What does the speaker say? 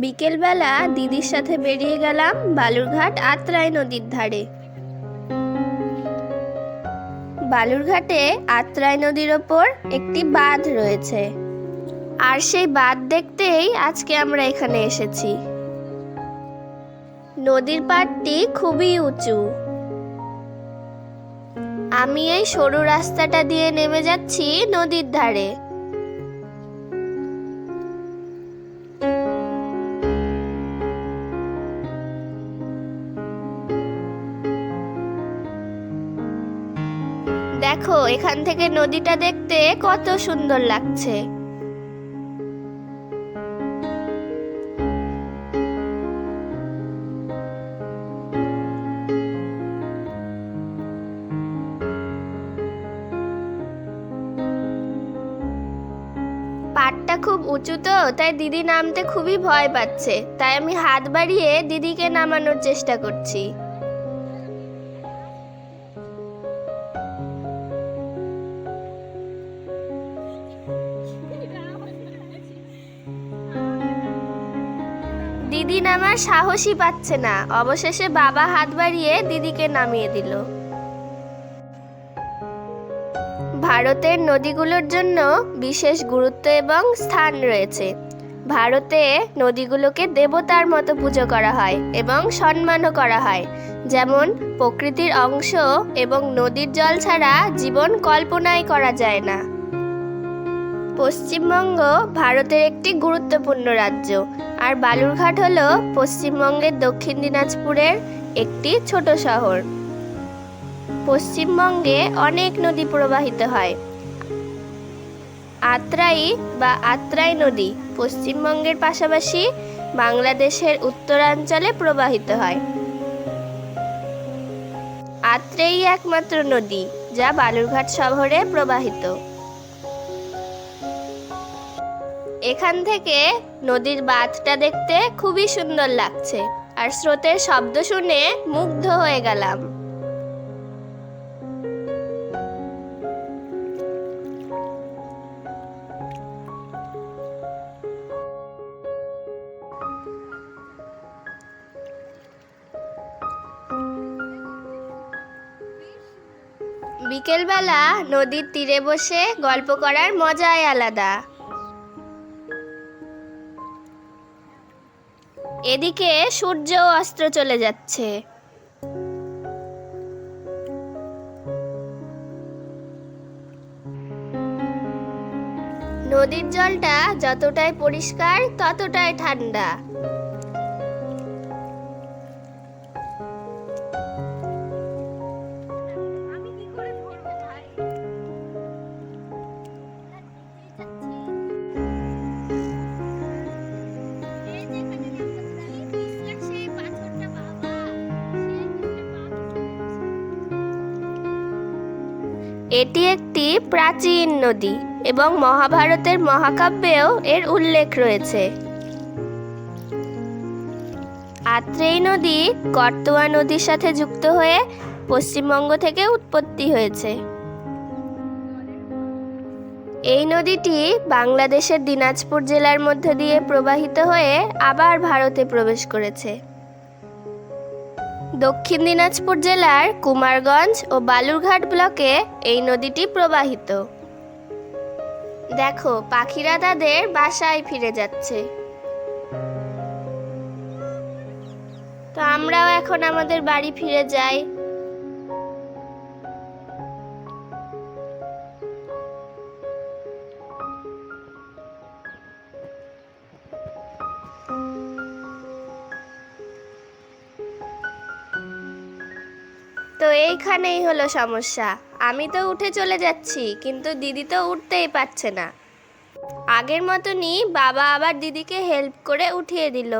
বিকেলবেলা দিদির সাথে বেরিয়ে গেলাম বালুরঘাট আত্রাই নদীর ধারে। বালুরঘাটে আত্রাই নদীর ওপর একটি বাঁধ রয়েছে। আর সেই বাঁধ দেখতেই আজকে আমরা এখানে এসেছি। নদীর পাড়টি খুবই উঁচু। আমি এই সরু রাস্তাটা দিয়ে নেমে যাচ্ছি নদীর ধারে। দেখো, এখান থেকে নদীটা দেখতে কত সুন্দর লাগছে। পাটটা খুব উঁচু তো, তাই দিদি নামতে খুবই ভয় পাচ্ছে। তাই আমি হাত বাড়িয়ে দিদিকে নামানোর চেষ্টা করছি। দিদি নামার সাহসই পাচ্ছে না। অবশেষে বাবা হাত বাড়িয়ে দিদিকে নামিয়ে দিল। ভারতের নদীগুলোর জন্য বিশেষ গুরুত্ব এবং স্থান রয়েছে। ভারতে নদীগুলোকে দেবতার মতো পুজো করা হয় এবং সম্মানও করা হয়। যেমন, প্রকৃতির অংশ এবং নদীর জল ছাড়া জীবন কল্পনাই করা যায় না। পশ্চিমবঙ্গ ভারতের একটি গুরুত্বপূর্ণ রাজ্য। আর বালুরঘাট হল পশ্চিমবঙ্গের দক্ষিণ দিনাজপুরের একটি ছোট শহর। পশ্চিমবঙ্গে অনেক নদী প্রবাহিত হয়। আত্রাই বা আত্রাই নদী পশ্চিমবঙ্গের পাশাপাশি বাংলাদেশের উত্তরাঞ্চলে প্রবাহিত হয়। আত্রেই একমাত্র নদী যা বালুরঘাট শহরে প্রবাহিত। এখান থেকে নদীর বাঁধটা দেখতে খুবই সুন্দর লাগছে, আর স্রোতের শব্দ শুনে মুগ্ধ হয়ে গেলাম। বিকেলবেলা নদীর তীরে বসে গল্প করার মজাই আলাদা। এদিকে সূর্য অস্ত্র চলে যাচ্ছে। নদীর জলটা যতটাই পরিষ্কার ততটাই ঠান্ডা। এটি একটি প্রাচীন নদী এবং মহাভারতের মহাকাব্যেও এর উল্লেখ রয়েছে। আত্রেই নদী কর্তোয়া নদীর সাথে যুক্ত হয়ে পশ্চিমবঙ্গ থেকে উৎপত্তি হয়েছে। এই নদীটি বাংলাদেশের দিনাজপুর জেলার মধ্যে দিয়ে প্রবাহিত হয়ে আবার ভারতে প্রবেশ করেছে। দক্ষিণ দিনাজপুর জেলার কুমারগঞ্জ ও বালুরঘাট ব্লকে এই নদীটি প্রবাহিত। দেখো, পাখিরা তাদের বাসায় ফিরে যাচ্ছে। তো আমরাও এখন আমাদের বাড়ি ফিরে যাই। এইখানেই হলো সমস্যা। আমি তো উঠে চলে যাচ্ছি, কিন্তু দিদি তো উঠতেই পারছে না। আগের মতনই বাবা আবার দিদিকে হেল্প করে উঠিয়ে দিল।